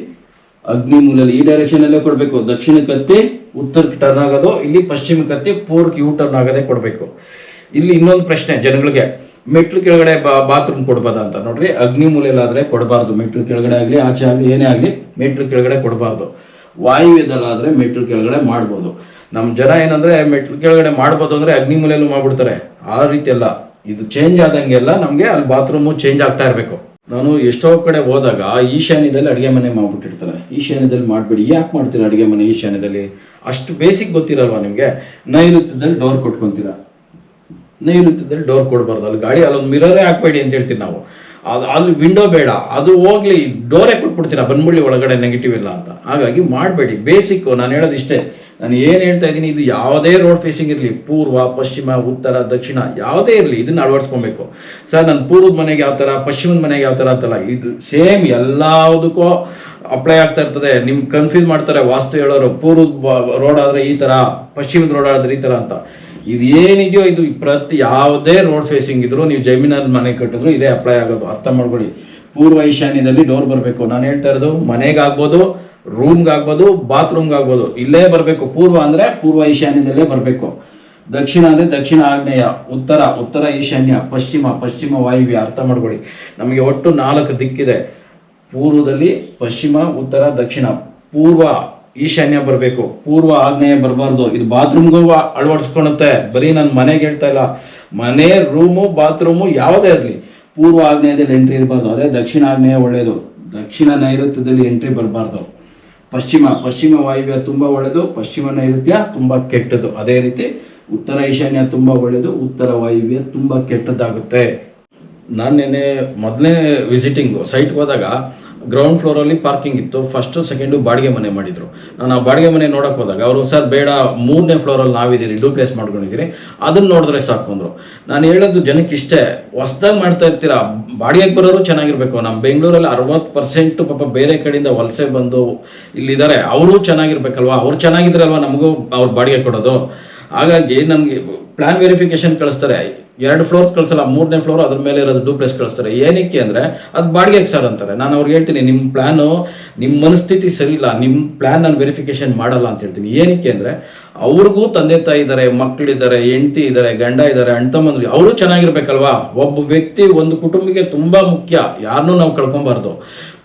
ಅಗ್ನಿ ಮೂಲಲ್ಲಿ ಈ ಡೈರೆಕ್ಷನ್ ಅಲ್ಲೇ ಕೊಡಬೇಕು. ದಕ್ಷಿಣಕ್ಕೆ ಕತ್ತಿ, ಉತ್ತರಕ್ಕೆ ಟರ್ನ್ ಆಗೋದು, ಇಲ್ಲಿ ಪಶ್ಚಿಮಕ್ಕೆ ಕತ್ತಿ ಯೂ ಟರ್ನ್ ಆಗೋದೇ ಕೊಡಬೇಕು. ಇಲ್ಲಿ ಇನ್ನೊಂದು ಪ್ರಶ್ನೆ ಜನಗಳಿಗೆ. ಮೆಟ್ಲು ಕೆಳಗಡೆ ಬಾತ್ರೂಮ್ ಕೊಡ್ಬೋದಾ ಅಂತ. ನೋಡ್ರಿ, ಅಗ್ನಿ ಮೂಲೆಯಲ್ಲಾದ್ರೆ ಕೊಡಬಾರ್ದು. ಮೆಟ್ಲು ಕೆಳಗಡೆ ಆಗಲಿ, ಆಚೆ ಆಗಲಿ, ಏನೇ ಆಗಲಿ, ಮೆಟ್ಲು ಕೆಳಗಡೆ ಕೊಡಬಾರ್ದು. ವಾಯುವ್ಯದಲ್ಲಾದ್ರೆ ಮೆಟ್ಲು ಕೆಳಗಡೆ ಮಾಡ್ಬೋದು. ನಮ್ಮ ಜನ ಏನಂದ್ರೆ ಮೆಟ್ಲು ಕೆಳಗಡೆ ಮಾಡ್ಬೋದು ಅಂದ್ರೆ ಅಗ್ನಿ ಮೂಲೆಯಲ್ಲಿ ಮಾಡ್ಬಿಡ್ತಾರೆ. ಆ ರೀತಿ ಎಲ್ಲ ಇದು ಚೇಂಜ್ ಆದಂಗೆಲ್ಲ ನಮಗೆ ಅಲ್ಲಿ ಬಾತ್ರೂಮು ಚೇಂಜ್ ಆಗ್ತಾ ಇರಬೇಕು. ನಾನು ಎಷ್ಟೋ ಕಡೆ ಹೋದಾಗ ಈಶಾನ್ಯದಲ್ಲಿ ಅಡುಗೆ ಮನೆ ಮಾಡ್ಬಿಟ್ಟಿರ್ತಾರೆ. ಈಶಾನ್ಯದಲ್ಲಿ ಮಾಡಬೇಡಿ. ಯಾಕೆ ಮಾಡ್ತೀರಾ ಅಡುಗೆ ಮನೆ ಈಶಾನ್ಯದಲ್ಲಿ? ಅಷ್ಟು ಬೇಸಿಕ್ ಗೊತ್ತಿರಲ್ವಾ ನಿಮಗೆ? ನೈಋತ್ಯದಲ್ಲಿ ಡೋರ್ ಕೊಟ್ಕೊತೀರಾ? ನೈಋತ್ಯದಲ್ಲಿ ಡೋರ್ ಕೊಡಬಾರ್ದು. ಅಲ್ಲಿ ಗಾಡಿ ಅಲ್ಲೊಂದು ಮಿರರೇ ಹಾಕ್ಬೇಡಿ ಅಂತ ಹೇಳ್ತೀವಿ ನಾವು. ಅದು ಅಲ್ಲಿ ವಿಂಡೋ ಬೇಡ. ಅದು ಹೋಗ್ಲಿ ಡೋರೇ ಕೊಟ್ಬಿಡ್ತೀರಾ ಬಂದ್ಬಿಡ್ಲಿ ಒಳಗಡೆ ನೆಗೆಟಿವ್ ಇಲ್ಲ ಅಂತ. ಹಾಗಾಗಿ ಮಾಡಬೇಡಿ. ಬೇಸಿಕ್ ನಾನು ಹೇಳೋದು ಇಷ್ಟೇ. ನಾನು ಏನು ಹೇಳ್ತಾ ಇದ್ದೀನಿ, ಇದು ಯಾವುದೇ ರೋಡ್ ಫೇಸಿಂಗ್ ಇರಲಿ. ಪೂರ್ವ, ಪಶ್ಚಿಮ, ಉತ್ತರ, ದಕ್ಷಿಣ, ಯಾವುದೇ ಇರಲಿ. ಇದನ್ನ ಅಳವಡಿಸ್ಕೊಬೇಕು. ಸರ್, ನಾನು ಪೂರ್ವದ ಮನೆಗೆ ಯಾವ ಥರ ಪಶ್ಚಿಮದ ಮನೆಗೆ ಯಾವ ಥರ ಅಂತಲ್ಲ ಇದು ಸೇಮ್ ಎಲ್ಲದಕ್ಕೂ ಅಪ್ಲೈ ಆಗ್ತಾ ಇರ್ತದೆ. ನಿಮ್ಗೆ ಕನ್ಫ್ಯೂಸ್ ಮಾಡ್ತಾರೆ, ವಾಸ್ತು ಹೇಳೋರು ಪೂರ್ವದ ರೋಡ್ ಆದರೆ ಈ ಥರ ಪಶ್ಚಿಮದ ರೋಡ್ ಆದ್ರೆ ಈ ಥರ ಅಂತ. ಇದು ಏನಿದೆಯೋ ಇದು ಪ್ರತಿ ಯಾವುದೇ ರೋಡ್ ಫೇಸಿಂಗ್ ಇದ್ರು ನೀವು ಜಮೀನಲ್ಲಿ ಮನೆ ಕಟ್ಟಿದ್ರು ಇದೇ ಅಪ್ಲೈ ಆಗೋದು. ಅರ್ಥ ಮಾಡ್ಕೊಳ್ಳಿ. ಪೂರ್ವ ಈಶಾನ್ಯದಲ್ಲಿ ಡೋರ್ ಬರಬೇಕು. ನಾನು ಹೇಳ್ತಾ ಇರೋದು ಮನೆಗಾಗ್ಬೋದು ರೂಮ್ಗಾಗ್ಬೋದು ಬಾತ್ರೂಮ್ಗಾಗ್ಬೋದು ಇಲ್ಲೇ ಬರಬೇಕು. ಪೂರ್ವ ಅಂದ್ರೆ ಪೂರ್ವ ಈಶಾನ್ಯದಲ್ಲೇ ಬರಬೇಕು. ದಕ್ಷಿಣ ಅಂದ್ರೆ ದಕ್ಷಿಣ ಆಗ್ನೇಯ, ಉತ್ತರ ಉತ್ತರ ಈಶಾನ್ಯ, ಪಶ್ಚಿಮ ಪಶ್ಚಿಮ ವಾಯುವ್ಯ. ಅರ್ಥ ಮಾಡ್ಕೊಳ್ಳಿ. ನಮಗೆ ಒಟ್ಟು ನಾಲ್ಕು ದಿಕ್ಕಿದೆ. ಪೂರ್ವದಲ್ಲಿ ಪಶ್ಚಿಮ, ಉತ್ತರ, ದಕ್ಷಿಣ, ಪೂರ್ವ ಈಶಾನ್ಯ ಬರಬೇಕು. ಪೂರ್ವ ಆಗ್ನೇಯ ಬರಬಾರ್ದು. ಇದು ಬಾತ್ರೂಮ್ಗೂ ಅಳವಡಿಸ್ಕೊಳುತ್ತೆ ಬರೀ ನಾನು ಮನೆಗೆ ಹೇಳ್ತಾ ಇಲ್ಲ. ಮನೆ, ರೂಮು, ಬಾತ್ರೂಮು ಯಾವುದೇ ಇರಲಿ. ಪೂರ್ವ ಆಗ್ನೇಯದಲ್ಲಿ ಎಂಟ್ರಿ ಇರಬಾರ್ದು. ಅದೇ ದಕ್ಷಿಣ ಆಗ್ನೇಯ ಒಳ್ಳೆಯದು ದಕ್ಷಿಣ ನೈಋತ್ಯದಲ್ಲಿ ಎಂಟ್ರಿ ಬರಬಾರ್ದು. ಪಶ್ಚಿಮ ಪಶ್ಚಿಮ ವಾಯುವ್ಯ ತುಂಬ ಒಳ್ಳೆಯದು ಪಶ್ಚಿಮ ನೈಋತ್ಯ ತುಂಬ ಕೆಟ್ಟದ್ದು. ಅದೇ ರೀತಿ ಉತ್ತರ ಈಶಾನ್ಯ ತುಂಬ ಒಳ್ಳೆಯದು ಉತ್ತರ ವಾಯುವ್ಯ ತುಂಬ ಕೆಟ್ಟದ್ದಾಗುತ್ತೆ. ನಾನು ನೆನ್ನೆ ಮೊದಲನೇ ವಿಸಿಟಿಂಗು ಸೈಟ್ಗೆ ಹೋದಾಗ ಗ್ರೌಂಡ್ ಫ್ಲೋರಲ್ಲಿ ಪಾರ್ಕಿಂಗ್ ಇತ್ತು. ಫಸ್ಟು ಸೆಕೆಂಡು ಬಾಡಿಗೆ ಮನೆ ಮಾಡಿದರು. ನಾನು ಆ ಬಾಡಿಗೆ ಮನೆ ನೋಡಕ್ಕೆ ಹೋದಾಗ ಅವರು, ಸರ್, ಬೇಡ, ಮೂರನೇ ಫ್ಲೋರಲ್ಲಿ ನಾವಿದ್ದೀರಿ ಡೂಪ್ಲೇಸ್ ಮಾಡ್ಕೊಂಡಿದ್ದೀರಿ. ಅದನ್ನು ನೋಡಿದ್ರೆ ಸಾಕು, ಅಂದರು. ನಾನು ಹೇಳೋದು ಜನಕ್ಕೆ ಇಷ್ಟೇ. ಹೊಸ್ದಾಗಿ ಮಾಡ್ತಾ ಇರ್ತೀರಾ? ಬಾಡಿಗೆಗೆ ಬರೋರು ಚೆನ್ನಾಗಿರಬೇಕು. ನಮ್ಮ ಬೆಂಗಳೂರಲ್ಲಿ ಅರವತ್ತು ಪರ್ಸೆಂಟು ಪಾಪ ಬೇರೆ ಕಡೆಯಿಂದ ವಲಸೆ ಬಂದು ಇಲ್ಲಿದ್ದಾರೆ. ಅವರು ಚೆನ್ನಾಗಿರ್ಬೇಕಲ್ವಾ? ಅವ್ರು ಚೆನ್ನಾಗಿದ್ರಲ್ವ ನಮಗೂ ಅವ್ರು ಬಾಡಿಗೆ ಕೊಡೋದು? ಹಾಗಾಗಿ ನಮಗೆ ಪ್ಲ್ಯಾನ್ ವೆರಿಫಿಕೇಶನ್ ಕಳಿಸ್ತಾರೆ. ಎರಡು ಫ್ಲೋರ್ ಕಳಿಸಲ್ಲ, ಮೂರನೇ ಫ್ಲೋರ್ ಅದ್ರ ಮೇಲೆ ಇರೋದು ಡೂಪ್ಲೆಸ್ ಕಳಿಸ್ತಾರೆ. ಏನಕ್ಕೆ ಅಂದರೆ, ಅದು ಬಾಡಿಗೆಗೆ ಸರ್ ಅಂತಾರೆ. ನಾನು ಅವ್ರಿಗೆ ಹೇಳ್ತೀನಿ ನಿಮ್ಮ ಪ್ಲ್ಯಾನು ನಿಮ್ಮ ಮನಸ್ಥಿತಿ ಸರಿ ಇಲ್ಲ ನಿಮ್ಮ ಪ್ಲಾನ್ ನಾನು ವೆರಿಫಿಕೇಶನ್ ಮಾಡಲ್ಲ ಅಂತ ಹೇಳ್ತೀನಿ. ಏನಕ್ಕೆ ಅಂದರೆ, ಅವ್ರಿಗೂ ತಂದೆ ತಾಯಿ ಇದ್ದಾರೆ ಮಕ್ಕಳಿದ್ದಾರೆ ಹೆಂಡತಿ ಇದ್ದಾರೆ ಗಂಡ ಇದ್ದಾರೆ ಅಣ್ಣ ತಮ್ಮಂದ್ರು ಅವರು ಚೆನ್ನಾಗಿರ್ಬೇಕಲ್ವಾ? ಒಬ್ಬ ವ್ಯಕ್ತಿ ಒಂದು ಕುಟುಂಬಕ್ಕೆ ತುಂಬ ಮುಖ್ಯ ಯಾರನ್ನೂ ನಾವು ಕಳ್ಕೊಬಾರ್ದು.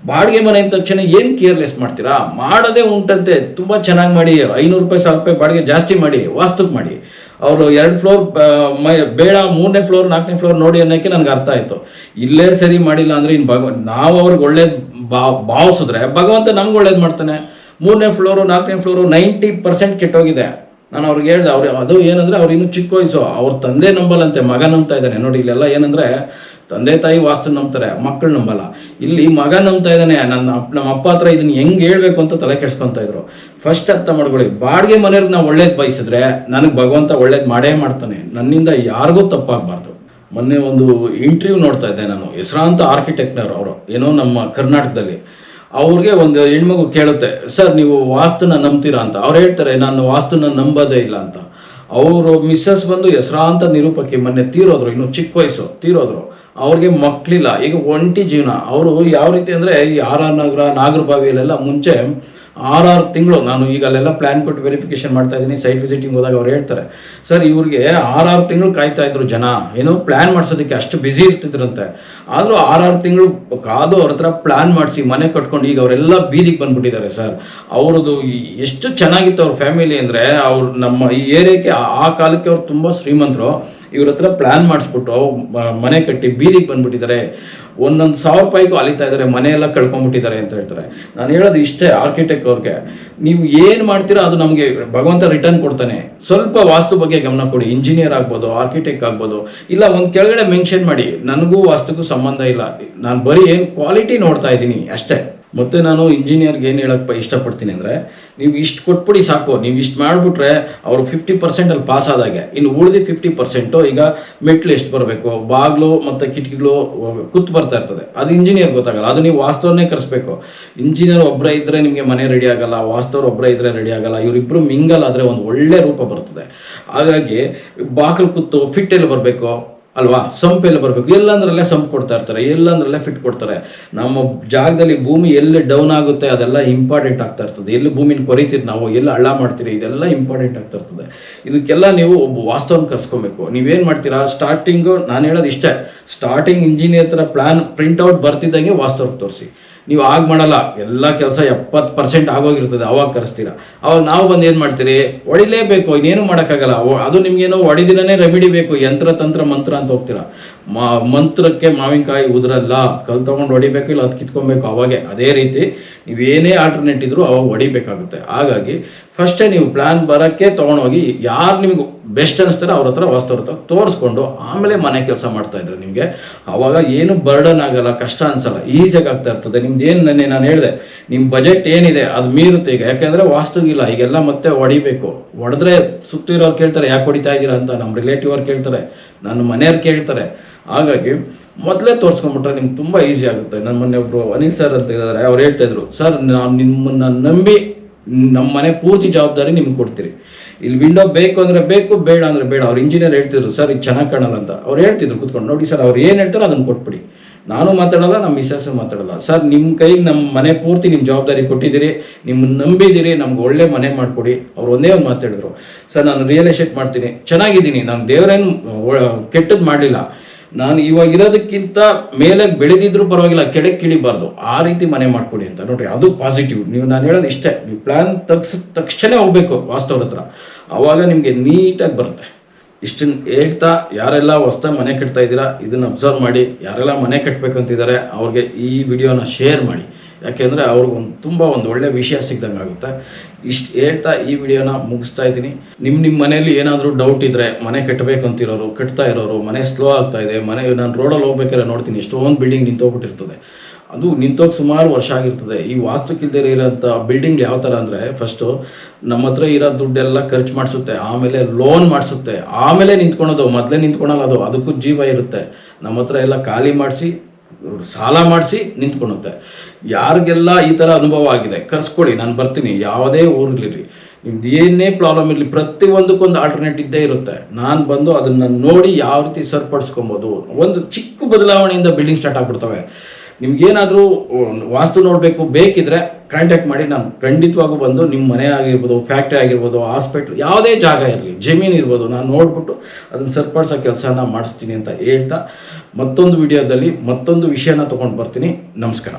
ಬಾಡಿಗೆ ಮನೆ ಅಂದ ತಕ್ಷಣ ಏನು ಕೇರ್ಲೆಸ್ ಮಾಡ್ತೀರಾ? ಮಾಡೋದೇ ಉಂಟಂತೆ, ತುಂಬ ಚೆನ್ನಾಗಿ ಮಾಡಿ, ಐನೂರು ರೂಪಾಯಿ, ಸಾವಿರ ರೂಪಾಯಿ ಬಾಡಿಗೆ ಜಾಸ್ತಿ ಮಾಡಿ, ವಾಸ್ತುಕ್ ಮಾಡಿ. ಅವರು ಎರಡು ಫ್ಲೋರ್ ಬೇಡ, ಮೂರನೇ ಫ್ಲೋರ್ ನಾಲ್ಕನೇ ಫ್ಲೋರ್ ನೋಡಿ ಅನ್ನೋಕ್ಕೆ ನನಗೆ ಅರ್ಥ ಆಯಿತು. ಇಲ್ಲೇ ಸರಿ ಮಾಡಿಲ್ಲ ಅಂದರೆ ಇನ್ನು ಭಗವ ನಾವು ಅವ್ರಿಗೆ ಒಳ್ಳೇದು ಭಾವಿಸಿದ್ರೆ, ಭಗವಂತ ನಮ್ಗೆ ಒಳ್ಳೇದು ಮಾಡ್ತಾನೆ. ಮೂರನೇ ಫ್ಲೋರು ನಾಲ್ಕನೇ ಫ್ಲೋರು ನೈಂಟಿ ಪರ್ಸೆಂಟ್ ಕೆಟ್ಟೋಗಿದೆ. ನಾನು ಅವ್ರಿಗೆ ಹೇಳ್ದೆ, ಅವ್ರು, ಅದು ಏನಂದರೆ ಅವ್ರು ಇನ್ನೂ ಚಿಕ್ಕ ವಯಸ್ಸು, ಅವ್ರ ತಂದೆ ನಂಬಲ್ಲಂತೆ, ಮಗ ನಂಬ್ತಾ ಇದ್ದಾನೆ. ನೋಡಿ, ಇಲ್ಲೆಲ್ಲ ಏನಂದ್ರೆ ತಂದೆ ತಾಯಿ ವಾಸ್ತು ನಂಬ್ತಾರೆ, ಮಕ್ಕಳು ನಂಬಲ್ಲ. ಇಲ್ಲಿ ಮಗ ನಂಬ್ತಾ ಇದ್ದಾನೆ, ನನ್ನ ನಮ್ಮ ಅಪ್ಪ ಹತ್ರ ಇದನ್ನ ಹೆಂಗೆ ಹೇಳ್ಬೇಕು ಅಂತ ತಲೆ ಕೆಡ್ಸ್ಕೊಂತ ಇದ್ರು. ಫಸ್ಟ್ ಅರ್ಥ ಮಾಡ್ಕೊಳ್ಳಿ, ಬಾಡಿಗೆ ಮನೆಯವ್ರಿಗೆ ನಾವು ಒಳ್ಳೇದು ಬಯಸಿದ್ರೆ ನನಗೆ ಭಗವಂತ ಒಳ್ಳೇದು ಮಾಡೇ ಮಾಡ್ತಾನೆ. ನನ್ನಿಂದ ಯಾರಿಗೂ ತಪ್ಪಾಗಬಾರ್ದು. ಮೊನ್ನೆ ಒಂದು ಇಂಟರ್ವ್ಯೂ ನೋಡ್ತಾ ಇದ್ದೆ ನಾನು ಹೆಸರಾಂತ ಆರ್ಕಿಟೆಕ್ಟ್ನವ್ರು ಅವರು. ಏನೋ ನಮ್ಮ ಕರ್ನಾಟಕದಲ್ಲಿ. ಅವ್ರಿಗೆ ಒಂದು ಹೆಣ್ಮಗು ಕೇಳುತ್ತೆ, ಸರ್, ನೀವು ವಾಸ್ತುನ ನಂಬ್ತೀರಾ ಅಂತ? ಅವ್ರು ಹೇಳ್ತಾರೆ, ನಾನು ವಾಸ್ತುನ ನಂಬೋದೇ ಇಲ್ಲ ಅಂತ. ಅವರು ಮಿಸ್ಸಸ್ ಬಂದು ಹೆಸರಾಂತ ನಿರೂಪಕ್ಕೆ ಮೊನ್ನೆ ತೀರೋದ್ರು, ಇನ್ನು ಚಿಕ್ಕ ವಯಸ್ಸು, ತೀರೋದ್ರು. ಅವ್ರಿಗೆ ಮಕ್ಕಳಿಲ್ಲ ಈಗ ಒಂಟಿ ಜೀವನ. ಅವರು ಯಾವ ರೀತಿ ಅಂದರೆ ಈ ಆರ್ ಆರ್ ನಗರ ನಾಗರಬಾವಿಯಲ್ಲೆಲ್ಲ ಮುಂಚೆ ಆರಾರು ತಿಂಗಳು ನಾನು ಈಗ ಅಲ್ಲೆಲ್ಲ ಪ್ಲ್ಯಾನ್ ಕೊಟ್ಟು ವೆರಿಫಿಕೇಶನ್ ಮಾಡ್ತಾ ಇದ್ದೀನಿ ಸೈಟ್ ವಿಸಿಟಿಂಗ್ ಹೋದಾಗ ಅವ್ರು ಹೇಳ್ತಾರೆ. ಸರ್ ಇವ್ರಿಗೆ ಆರಾರು ತಿಂಗಳು ಕಾಯ್ತಾ ಇದ್ರು ಜನ. ಏನೋ ಪ್ಲ್ಯಾನ್ ಮಾಡಿಸೋದಕ್ಕೆ ಅಷ್ಟು ಬ್ಯುಸಿ ಇರ್ತಿದ್ರಂತೆ. ಆದರೂ ಆರಾರು ತಿಂಗಳು ಕಾದು ಅವ್ರ ಹತ್ರ ಪ್ಲ್ಯಾನ್ ಮಾಡಿಸಿ ಮನೆ ಕಟ್ಕೊಂಡು ಈಗ ಅವರೆಲ್ಲ ಬೀದಿಗೆ ಬಂದ್ಬಿಟ್ಟಿದ್ದಾರೆ ಸರ್ ಅವ್ರದ್ದು ಎಷ್ಟು ಚೆನ್ನಾಗಿತ್ತು ಅವ್ರ ಫ್ಯಾಮಿಲಿ ಅಂದರೆ ಅವ್ರು ನಮ್ಮ ಈ ಏರಿಯಾಕ್ಕೆ ಆ ಕಾಲಕ್ಕೆ ಅವ್ರು ತುಂಬ ಶ್ರೀಮಂತರು. ಇವ್ರ ಹತ್ರ ಪ್ಲಾನ್ ಮಾಡಿಸ್ಬಿಟ್ಟು ಮನೆ ಕಟ್ಟಿ ಬೀದಿಗೆ ಬಂದ್ಬಿಟ್ಟಿದ್ದಾರೆ ಒಂದೊಂದು ಸಾವಿರ ರೂಪಾಯಿಗೂ ಅಲಿತಾ ಇದ್ದಾರೆ ಮನೆ ಎಲ್ಲ ಕಳ್ಕೊಂಡ್ಬಿಟ್ಟಿದ್ದಾರೆ ಅಂತ ಹೇಳ್ತಾರೆ. ನಾನು ಹೇಳೋದು ಇಷ್ಟೇ ಆರ್ಕಿಟೆಕ್ಟ್ ಅವ್ರಿಗೆ. ನೀವು ಏನು ಮಾಡ್ತೀರಾ ಅದು ನಮಗೆ ಭಗವಂತ ರಿಟರ್ನ್ ಕೊಡ್ತಾನೆ. ಸ್ವಲ್ಪ ವಾಸ್ತು ಬಗ್ಗೆ ಗಮನ ಕೊಡಿ. ಇಂಜಿನಿಯರ್ ಆಗ್ಬೋದು ಆರ್ಕಿಟೆಕ್ಟ್ ಆಗ್ಬೋದು. ಇಲ್ಲ, ಒಂದು ಕೆಳಗಡೆ ಮೆನ್ಷನ್ ಮಾಡಿ. ನನಗೂ ವಾಸ್ತುಗೂ ಸಂಬಂಧ ಇಲ್ಲ. ನಾನು ಬರೀ ಏನು ಕ್ವಾಲಿಟಿ ನೋಡ್ತಾ ಇದ್ದೀನಿ, ಅಷ್ಟೇ. ಮತ್ತೆ ನಾನು ಇಂಜಿನಿಯರ್ಗೆ ಏನು ಹೇಳಕ್ಕೆ ಇಷ್ಟಪಡ್ತೀನಿ ಅಂದರೆ, ನೀವು ಇಷ್ಟು ಕೊಟ್ಬಿಡಿ ಸಾಕು. ನೀವು ಇಷ್ಟು ಮಾಡಿಬಿಟ್ರೆ ಅವರು ಫಿಫ್ಟಿ ಪರ್ಸೆಂಟಲ್ಲಿ ಪಾಸ್ ಆದಾಗೆ. ಇನ್ನು ಉಳಿದು ಫಿಫ್ಟಿ ಪರ್ಸೆಂಟು ಈಗ ಮೆಟ್ಲು ಎಷ್ಟು ಬರಬೇಕು? ಬಾಗಿಲು ಮತ್ತು ಕಿಟಕಿಗಳು ಕುತ್ತು ಬರ್ತಾ ಇರ್ತದೆ. ಅದು ಇಂಜಿನಿಯರ್ ಗೊತ್ತಾಗಲ್ಲ. ಅದು ನೀವು ವಾಸ್ತವನ್ನೇ ಕರೆಸ್ಬೇಕು. ಇಂಜಿನಿಯರ್ ಒಬ್ಬರೇ ಇದ್ದರೆ ನಿಮಗೆ ಮನೆ ರೆಡಿ ಆಗಲ್ಲ. ವಾಸ್ತವ್ರು ಒಬ್ಬರೇ ಇದ್ದರೆ ರೆಡಿ ಆಗಲ್ಲ. ಇವರಿಬ್ಬರು ಮಿಂಗಲ್ ಆದರೆ ಒಂದು ಒಳ್ಳೆ ರೂಪ ಬರ್ತದೆ. ಹಾಗಾಗಿ ಬಾಗಿಲು ಕೂತು ಫಿಟ್ಟೆಲ್ಲಿ ಬರಬೇಕು? ಅಲ್ವಾ? ಸಂಪ್ ಎಲ್ಲ ಬರಬೇಕು. ಎಲ್ಲಂದ್ರಲ್ಲೇ ಸಂಪ್ ಕೊಡ್ತಾ ಇರ್ತಾರೆ, ಎಲ್ಲಂದ್ರಲ್ಲೇ ಫಿಟ್ ಕೊಡ್ತಾರೆ. ನಮ್ಮ ಜಾಗದಲ್ಲಿ ಭೂಮಿ ಎಲ್ಲಿ ಡೌನ್ ಆಗುತ್ತೆ ಅದೆಲ್ಲ ಇಂಪಾರ್ಟೆಂಟ್ ಆಗ್ತಾ ಇರ್ತದೆ. ಎಲ್ಲಿ ಭೂಮಿನ ಕೊರಿತೀರಿ ನಾವು, ಎಲ್ಲಿ ಹಳ್ಳ ಮಾಡ್ತೀರಿ, ಇದೆಲ್ಲ ಇಂಪಾರ್ಟೆಂಟ್ ಆಗ್ತಾ ಇರ್ತದೆ. ಇದಕ್ಕೆಲ್ಲ ನೀವು ಒಬ್ಬ ವಾಸ್ತವನ ಕರ್ಸ್ಕೊಬೇಕು. ನೀವೇನು ಮಾಡ್ತೀರಾ? ಸ್ಟಾರ್ಟಿಂಗು ನಾನು ಹೇಳೋದು ಇಷ್ಟೇ. ಸ್ಟಾರ್ಟಿಂಗ್ ಇಂಜಿನಿಯರ್ ಥರ ಪ್ಲಾನ್ ಪ್ರಿಂಟ್ಔಟ್ ಬರ್ತಿದ್ದಂಗೆ ವಾಸ್ತವಕ್ಕೆ ತೋರಿಸಿ. ನೀವು ಆಗ ಮಾಡಲ್ಲ, ಎಲ್ಲ ಕೆಲಸ ಎಪ್ಪತ್ತು ಪರ್ಸೆಂಟ್ ಆಗೋಗಿರ್ತದೆ, ಅವಾಗ ಕರೆಸ್ತೀರ. ಅವಾಗ ನಾವು ಬಂದು ಏನು ಮಾಡ್ತೀರಿ? ಹೊಡಿಲೇಬೇಕು, ಇನ್ನೇನು ಮಾಡೋಕ್ಕಾಗಲ್ಲ. ಅದು ನಿಮಗೇನೋ ಹೊಡಿದಿನೇ ರೆಮಿಡಿ ಬೇಕು, ಯಂತ್ರ, ತಂತ್ರ, ಮಂತ್ರ ಅಂತ ಹೋಗ್ತೀರಾ. ಮಾ ಮಂತ್ರಕ್ಕೆ ಮಾವಿನಕಾಯಿ ಉದುರಲ್ಲ ಕಲ್ ತೊಗೊಂಡು ಹೊಡಿಬೇಕು ಇಲ್ಲ ಅದು ಕಿತ್ಕೊಬೇಕು, ಅವಾಗೆ ಅದೇ ರೀತಿ ನೀವು ಏನೇ ಆಲ್ಟರ್ನೇಟ್ ಇದ್ರೂ ಅವಾಗ ಹೊಡಿಬೇಕಾಗುತ್ತೆ. ಹಾಗಾಗಿ ಫಸ್ಟೇ ನೀವು ಪ್ಲ್ಯಾನ್ ಬರೋಕ್ಕೆ ತೊಗೊಂಡೋಗಿ ಯಾರು ನಿಮಗೆ ಬೆಸ್ಟ್ ಅನಿಸ್ತಾರೆ ಅವ್ರ ಹತ್ರ ವಾಸ್ತವ್ರ ಹತ್ರ ತೋರಿಸ್ಕೊಂಡು ಆಮೇಲೆ ಮನೆ ಕೆಲಸ ಮಾಡ್ತಾ ಇದ್ರು ನಿಮಗೆ ಅವಾಗ ಏನು ಬರ್ಡನ್ ಆಗಲ್ಲ, ಕಷ್ಟ ಅನ್ಸಲ್ಲ ಈಸಿಯಾಗಿ ಆಗ್ತಾ ಇರ್ತದೆ. ನಿಮ್ದು ಏನು ನನಗೆ ನಾನು ಹೇಳಿದೆ ನಿಮ್ಮ ಬಜೆಟ್ ಏನಿದೆ ಅದು ಮೀರುತ್ತೆ ಈಗ. ಯಾಕೆಂದರೆ ವಾಸ್ತುಗಿಲ್ಲ ಈಗೆಲ್ಲ ಮತ್ತೆ ಹೊಡಿಬೇಕು. ಹೊಡೆದ್ರೆ ಸುತ್ತಿರೋರು ಕೇಳ್ತಾರೆ, ಯಾಕೆ ಹೊಡಿತಾ ಇದ್ದೀರಾ ಅಂತ? ನಮ್ಮ ರಿಲೇಟಿವ್ ಅವ್ರು ಕೇಳ್ತಾರೆ. ನನ್ನ ಮನೆಯವ್ರು ಕೇಳ್ತಾರೆ. ಹಾಗಾಗಿ ಮೊದಲೇ ತೋರಿಸ್ಕೊಂಬಿಟ್ರೆ ನಿಮ್ಗೆ ತುಂಬ ಈಸಿ ಆಗುತ್ತೆ. ನನ್ನ ಮೊನ್ನೆ ಒಬ್ರು ಅನಿಲ್ ಸರ್ ಅಂತ ಇದ್ದಾರೆ, ಅವ್ರು ಹೇಳ್ತಾ ಇದ್ರು ಸರ್ ನಾನು ನಿಮ್ಮನ್ನ ನಂಬಿ ನಮ್ಮ ಮನೆ ಪೂರ್ತಿ ಜವಾಬ್ದಾರಿ ನಿಮ್ಗೆ ಕೊಡ್ತೀರಿ. ಇಲ್ಲಿ ವಿಂಡೋ ಬೇಕು ಅಂದ್ರೆ ಬೇಕು, ಬೇಡ ಅಂದ್ರೆ ಬೇಡ. ಅವ್ರು ಇಂಜಿನಿಯರ್ ಹೇಳ್ತಿದ್ರು ಸರ್ ಇದು ಚೆನ್ನಾಗಿ ಕಾಣಲ್ಲ ಅಂತ. ಅವ್ರು ಹೇಳ್ತಿದ್ರು, ಕೂತ್ಕೊಂಡು, ನೋಡಿ ಸರ್ ಅವ್ರು ಏನು ಹೇಳ್ತಾರೋ ಅದನ್ನು ಕೊಟ್ಬಿಡಿ. ನಾನು ಮಾತಾಡಲ್ಲ, ನಮ್ಮ ಮಿಸ್ಸಸ್ಸು ಮಾತಾಡಲ್ಲ. ಸರ್ ನಿಮ್ಮ ಕೈಗೆ ನಮ್ಮ ಮನೆ ಪೂರ್ತಿ ನಿಮ್ಮ ಜವಾಬ್ದಾರಿ ಕೊಟ್ಟಿದ್ದೀರಿ ನಿಮ್ಮನ್ನ ನಂಬಿದ್ದೀರಿ, ನಮ್ಗೆ ಒಳ್ಳೆ ಮನೆ ಮಾಡಿಕೊಡಿ. ಅವ್ರು ಒಂದೇ ಒಂದು ಮಾತಾಡಿದ್ರು ಸರ್, ನಾನು ರಿಯಲ್ ಎಸ್ಟೇಟ್ ಮಾಡ್ತೀನಿ. ಚೆನ್ನಾಗಿದ್ದೀನಿ ನಾನು ದೇವರೇನು ಕೆಟ್ಟದ್ದು ಮಾಡಲಿಲ್ಲ. ನಾನು ಇವಾಗ ಇರೋದಕ್ಕಿಂತ ಮೇಲೆ ಬೆಳೆದಿದ್ರು ಪರವಾಗಿಲ್ಲ, ಕೆಳಗೆ ಕಿಳಿಬಾರ್ದು. ಆ ರೀತಿ ಮನೆ ಮಾಡ್ಕೊಡಿ ಅಂತ. ನೋಡ್ರಿ, ಅದು ಪಾಸಿಟಿವ್ ನೀವು, ನಾನು ಹೇಳೋದು ಇಷ್ಟೇ. ನೀವು ಪ್ಲ್ಯಾನ್ ತಗ್ಸಿದ ತಕ್ಷಣ ಹೋಗ್ಬೇಕು ವಾಸ್ತವ್ರ ಹತ್ರ. ಅವಾಗ ನಿಮಗೆ ನೀಟಾಗಿ ಬರುತ್ತೆ. ಇಷ್ಟನ್ನು ಹೇಳ್ತಾ ಯಾರೆಲ್ಲ ಹೊಸ್ತಾಗಿ ಮನೆ ಕಟ್ತಾ ಇದ್ದೀರಾ, ಇದನ್ನು ಅಬ್ಸರ್ವ್ ಮಾಡಿ, ಯಾರೆಲ್ಲ ಮನೆ ಕಟ್ಟಬೇಕಂತಿದ್ದಾರೆ ಅವ್ರಿಗೆ ಈ ವಿಡಿಯೋನ ಶೇರ್ ಮಾಡಿ. ಯಾಕೆಂದರೆ ಅವ್ರಿಗೊಂದು ತುಂಬ ಒಂದು ಒಳ್ಳೆ ವಿಷಯ ಸಿಗ್ದಂಗೆ ಆಗುತ್ತೆ. ಇಷ್ಟು ಹೇಳ್ತಾ ಈ ವಿಡಿಯೋನ ಮುಗಿಸ್ತಾ ಇದ್ದೀನಿ. ನಿಮ್ಮ ನಿಮ್ಮ ಮನೆಯಲ್ಲಿ ಏನಾದರೂ ಡೌಟ್ ಇದ್ದರೆ ಮನೆ ಕಟ್ಟಬೇಕಂತಿರೋರು ಕಟ್ತಾ ಇರೋರು, ಮನೆ ಸ್ಲೋ ಆಗ್ತಾ ಇದೆ, ಮನೆ ನಾನು ರೋಡಲ್ಲಿ ಹೋಗ್ಬೇಕಾದ್ರೆ ನೋಡ್ತೀನಿ, ಎಷ್ಟೊಂದು ಬಿಲ್ಡಿಂಗ್ ನಿಂತೋಗ್ಬಿಟ್ಟಿರ್ತದೆ. ಅದು ನಿಂತೋಗಿ ಸುಮಾರು ವರ್ಷ ಆಗಿರ್ತದೆ. ಈ ವಾಸ್ತುಕಿಲ್ದೇ ಇರೋಂಥ ಬಿಲ್ಡಿಂಗ್ ಯಾವ ಥರ ಅಂದರೆ ಫಸ್ಟು ನಮ್ಮ ಹತ್ರ ಇರೋ ದುಡ್ಡೆಲ್ಲ ಖರ್ಚು ಮಾಡಿಸುತ್ತೆ, ಆಮೇಲೆ ಲೋನ್ ಮಾಡಿಸುತ್ತೆ, ಆಮೇಲೆ ನಿಂತ್ಕೊಳೋದು, ಮೊದಲೇ ನಿಂತ್ಕೊಳಲ್ಲ ಅದು, ಅದಕ್ಕೂ ಜೀವ ಇರುತ್ತೆ. ನಮ್ಮ ಹತ್ರ ಎಲ್ಲ ಖಾಲಿ ಮಾಡಿಸಿ, ಸಾಲ ಮಾಡಿಸಿ ನಿಂತ್ಕೊಳುತ್ತೆ. ಯಾರಿಗೆಲ್ಲ ಈ ಥರ ಅನುಭವ ಆಗಿದೆ, ಕರ್ಸ್ಕೊಡಿ, ನಾನು ಬರ್ತೀನಿ, ಯಾವುದೇ ಊರಿರ್ಲಿ ನಿಮ್ದು ಏನೇ ಪ್ರಾಬ್ಲಮ್ ಇರಲಿ ಪ್ರತಿಯೊಂದಕ್ಕೊಂದು ಆಲ್ಟರ್ನೇಟ್ ಇದ್ದೇ ಇರುತ್ತೆ. ನಾನು ಬಂದು ಅದನ್ನು ನೋಡಿ ಯಾವ ರೀತಿ ಸರಿಪಡಿಸ್ಕೊಬೋದು. ಒಂದು ಚಿಕ್ಕ ಬದಲಾವಣೆಯಿಂದ ಬಿಲ್ಡಿಂಗ್ ಸ್ಟಾರ್ಟ್ ಆಗ್ಬಿಡ್ತವೆ. ನಿಮ್ಗೇನಾದರೂ ವಾಸ್ತು ನೋಡಬೇಕು, ಬೇಕಿದ್ರೆ ಕಾಂಟ್ಯಾಕ್ಟ್ ಮಾಡಿ ನಾನು ಖಂಡಿತವಾಗೂ ಬಂದು ನಿಮ್ಮ ಮನೆ ಆಗಿರ್ಬೋದು ಫ್ಯಾಕ್ಟ್ರಿ ಆಗಿರ್ಬೋದು ಹಾಸ್ಪಿಟ್ಲ್ ಯಾವುದೇ ಜಾಗ ಇರಲಿ, ಜಮೀನು ಇರ್ಬೋದು, ನಾನು ನೋಡ್ಬಿಟ್ಟು ಅದನ್ನು ಸರಿಪಡಿಸೋ ಕೆಲಸನ ಮಾಡಿಸ್ತೀನಿ ಅಂತ ಹೇಳ್ತಾ ಮತ್ತೊಂದು ವಿಡಿಯೋದಲ್ಲಿ ಮತ್ತೊಂದು ವಿಷಯನ ತೊಗೊಂಡು ಬರ್ತೀನಿ. ನಮಸ್ಕಾರ.